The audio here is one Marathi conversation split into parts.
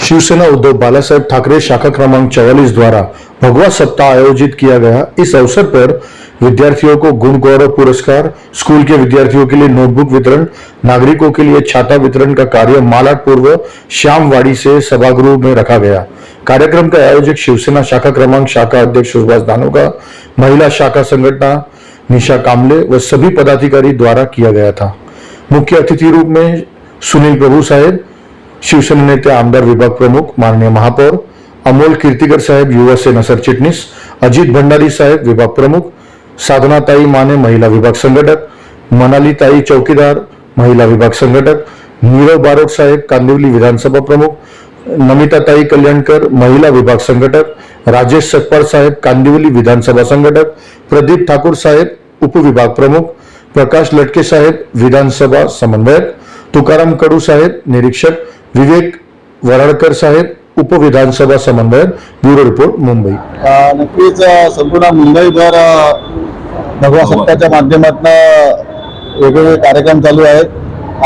शिवसेना उद्धव बालासाहेब ठाकरे शाखा क्रमांक चौवालीस द्वारा भगवा सप्ताह आयोजित किया गया। इस अवसर पर विद्यार्थियों को गुण गौरव पुरस्कार, स्कूल के विद्यार्थियों के लिए नोटबुक वितरण, नागरिकों के लिए छाता वितरण का कार्य मालाट पूर्व श्यामवाड़ी से सभागृह में रखा गया। कार्यक्रम का आयोजक शिवसेना शाखा क्रमांक शाखा अध्यक्ष सुभाष धानोका महिला शाखा संगठना निशा कामले व सभी पदाधिकारी द्वारा किया गया था। मुख्य अतिथि रूप में सुनील प्रभु साहेब शिवसेना नेते आमदार विभाग प्रमुख माननीय महापौर अमोल कीर्तिकर साहेब युवा सेना सरचिटणीस अजित भंडारी साहेब विभाग प्रमुख साधनाताई माने महिला विभाग संघटक मनालीताई चौकीदार महिला विभाग संघटक नीरव बारोट साहेब कांदिवली विधानसभा प्रमुख नमिताताई कल्याणकर महिला विभाग संघटक राजेश सकपाळ साहेब कांदिवली विधानसभा संघटक प्रदीप ठाकूर साहेब उपविभाग प्रमुख प्रकाश लटके साहेब विधानसभा समन्वयक तुकाराम कडू साहेब निरीक्षक विवेक वराडकर साहेब उपविधानसभा समन्वयक ब्युरो रिपोर्ट मुंबई. नक्कीच संपूर्ण मुंबईभर भगवा सप्ताहाच्या माध्यमातून वेगवेगळे कार्यक्रम चालू आहेत.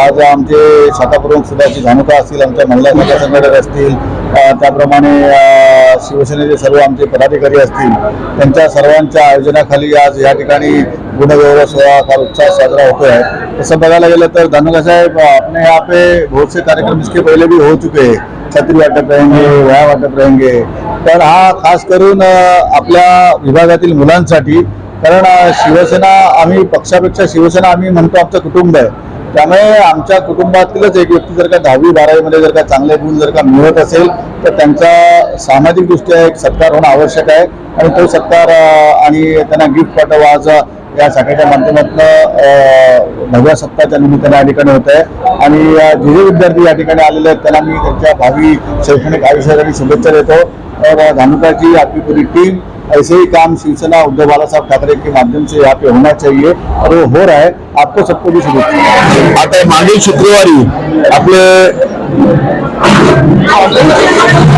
आज आमचे शाखा प्रमुख सुधाची धानुका असतील आमच्या महिला संघटक असतील त्याप्रमाणे शिवसेनेचे सर्व आमचे पदाधिकारी असतील त्यांच्या सर्वांच्या आयोजनाखाली आज या ठिकाणी गुणगौरव सोहळा फार उत्साह साजरा होतो है तसं बघायला गेलं तर धानुका साहेब अपने यहाँ पे बहुत से कार्यक्रम इसके पहले भी हो चुके हैं. छत्री वाटप रहेंगे वया वाटप रहेंगे. तर हा खास करून आपल्या विभागातील मुलांसाठी कारण शिवसेना आम्ही पक्षापेक्षा शिवसेना आम्ही म्हणतो आमचं कुटुंब आहे. त्यामुळे आमच्या कुटुंबातीलच एक व्यक्ती जर का दहावी बारावीमध्ये जर का चांगले गुण जर का मिळत असेल तर त्यांचा सामाजिकदृष्ट्या एक सत्कार होणं आवश्यक आहे. आणि तो सत्कार आणि त्यांना गिफ्ट पाठवायचा या शाखेच्या माध्यमातून भगव्या सप्ताहाच्या निमित्ताने या ठिकाणी होत आहे आणि जे जे विद्यार्थी या ठिकाणी आलेले आहेत त्यांना मी त्यांच्या भावी शैक्षणिक आयुष्यासाठी शुभेच्छा देतो. तर धानुकाची आपली पुरी टीम ऐसे ही काम शिवसेना उद्धव बाला साहब ठाकरे के माध्यम से यहाँ पे होना चाहिए. और वो हो रहा है. आपको सबको भी शुभेच्छा. आता मागील शुक्रवारी आपले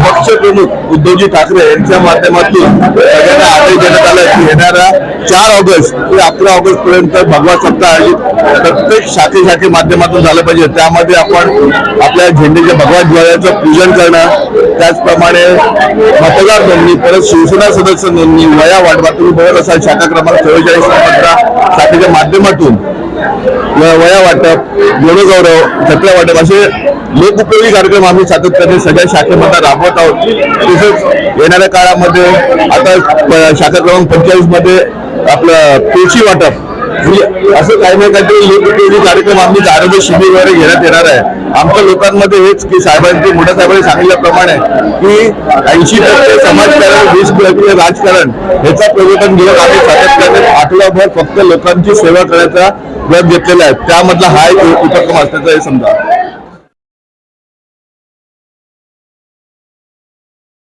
पक्ष प्रमुख उद्धवजी ठाकरे यांच्या माध्यमातून सगळ्यांना आदेश देण्यात आला. की येणाऱ्या चार ऑगस्ट ते अकरा ऑगस्ट पर्यंत भगवा सप्ताह आयोजित प्रत्येक शाखे शाखे माध्यमातून झालं पाहिजे. त्यामध्ये आपण आपल्या झेंडेच्या भगवा ज्वाळ्याचं पूजन करणं त्याचप्रमाणे मतदार नोंदणी परत शिवसेना सदस्य नोंदणी वया वाढवा तुम्ही बघत असाल शाखा क्रमांक चव्वेचाळीस पंधरा शाखेच्या माध्यमातून वया वाटप गुणगौरव जत्रा वाटप असे लोकउपयोगी कार्यक्रम आम्ही सातत्याने सगळ्या शाखेमध्ये राबवत आहोत. तसंच येणाऱ्या काळामध्ये आता शाखा क्रमांक पंचेचाळीसमध्ये आपलं पेशी वाटप. म्हणजे असं काही ना काहीतरी लोकउपयोगी कार्यक्रम आम्ही आरोग्य शिबिर वगैरे घेण्यात येणार आहे. आमच्या लोकांमध्ये हेच की साहेबांनी मोठ्या साहेबांनी सांगितल्याप्रमाणे की ऐंशी टक्के समाजकारण वीस टक्के राजकारण ह्याचा प्रवर्तन घेऊन आम्ही सातत्याने आठवडाभर फक्त लोकांची सेवा करायचा व्रत घेतलेला आहे. त्यामधला हा एक उपक्रम असल्याचं हे समजा.